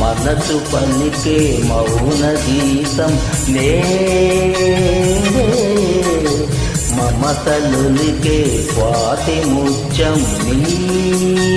మనసు పలికే మౌన గీతం నే. మమతలులికే స్వాతి ముత్యం నీ.